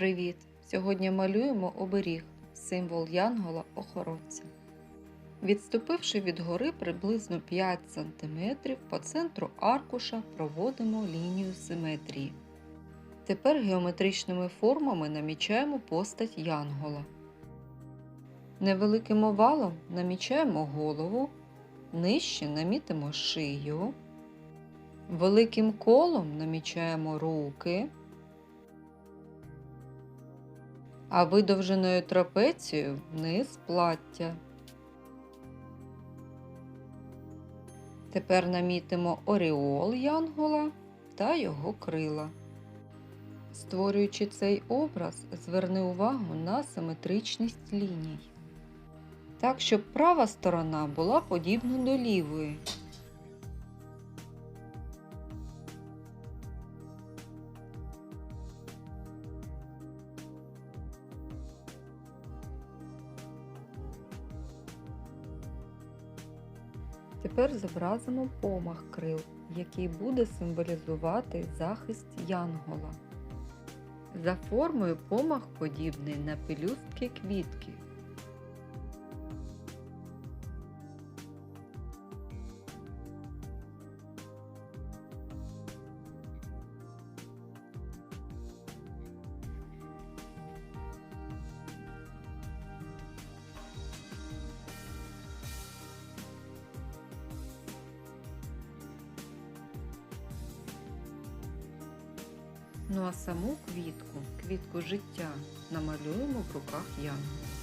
Привіт! Сьогодні малюємо оберіг, символ Янгола-охоронця. Відступивши від гори приблизно 5 см, по центру аркуша проводимо лінію симетрії. Тепер геометричними формами намічаємо постать Янгола. Невеликим овалом намічаємо голову, нижче намітимо шию, великим колом намічаємо руки. А видовженою трапецією вниз плаття. Тепер намітимо оріол янгола та його крила. Створюючи цей образ, зверни увагу на симетричність ліній, так, щоб права сторона була подібна до лівої. Тепер зобразимо помах крил, який буде символізувати захист янгола. За формою помах подібний на пелюстки квітки. Ну а саму квітку, квітку життя намалюємо в руках янгола.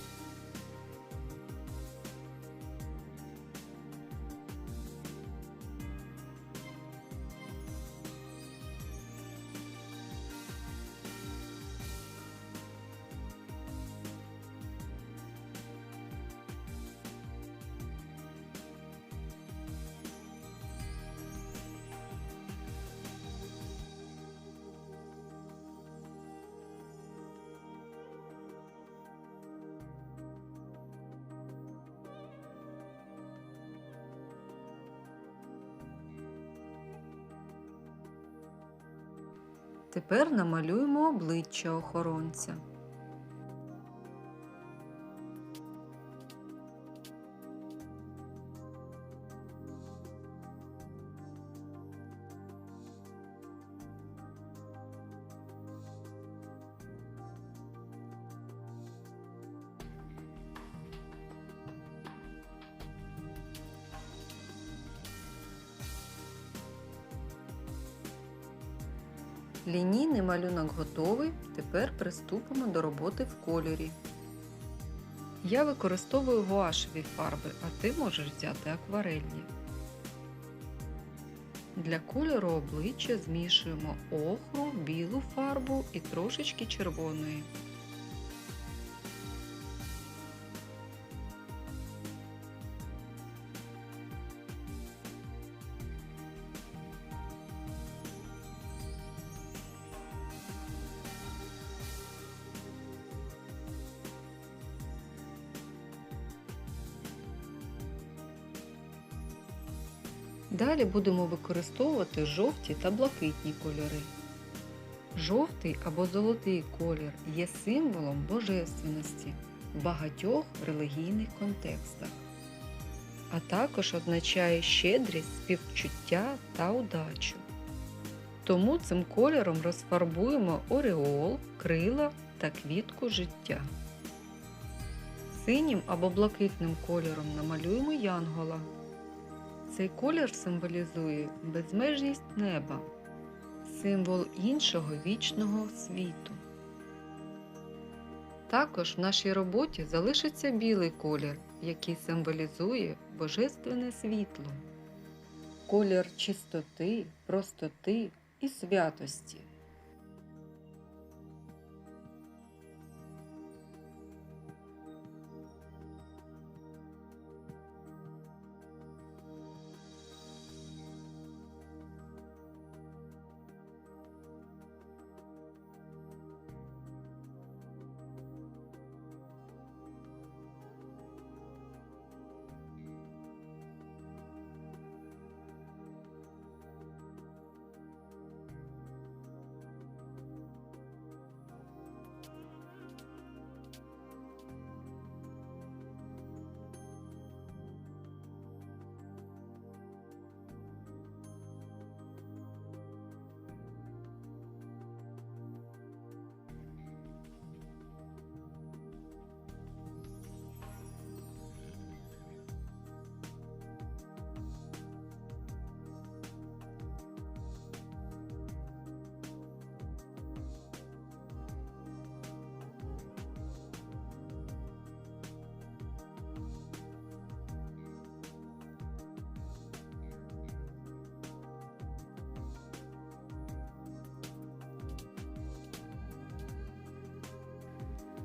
Тепер намалюємо обличчя охоронця. Лінійний малюнок готовий, тепер приступимо до роботи в кольорі. Я використовую гуашеві фарби, а ти можеш взяти акварельні. Для кольору обличчя змішуємо охру, білу фарбу і трошечки червоної. Далі будемо використовувати жовті та блакитні кольори. Жовтий або золотий колір є символом божественності в багатьох релігійних контекстах, а також означає щедрість, співчуття та удачу. Тому цим кольором розфарбуємо ореол, крила та квітку життя. Синім або блакитним кольором намалюємо янгола. Цей колір символізує безмежність неба, символ іншого вічного світу. Також в нашій роботі залишиться білий колір, який символізує божественне світло, колір чистоти, простоти і святості.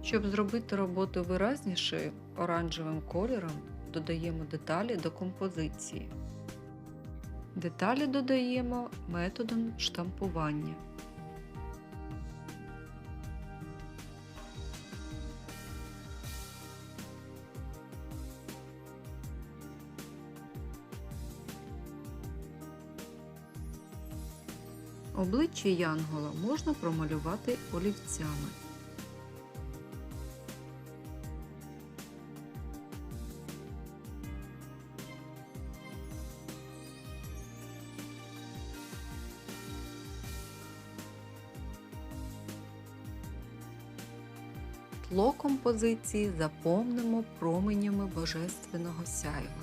Щоб зробити роботу виразнішою, оранжевим кольором додаємо деталі до композиції. Деталі додаємо методом штампування. Обличчя Янгола можна промалювати олівцями. Тло композиції заповнимо променями божественного сяйва.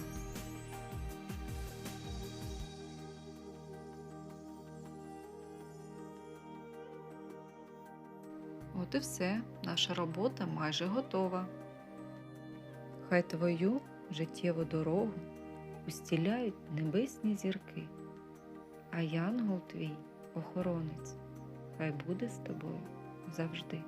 От і все, наша робота майже готова. Хай твою життєву дорогу устіляють небесні зірки, а янгол твій охоронець, хай буде з тобою завжди.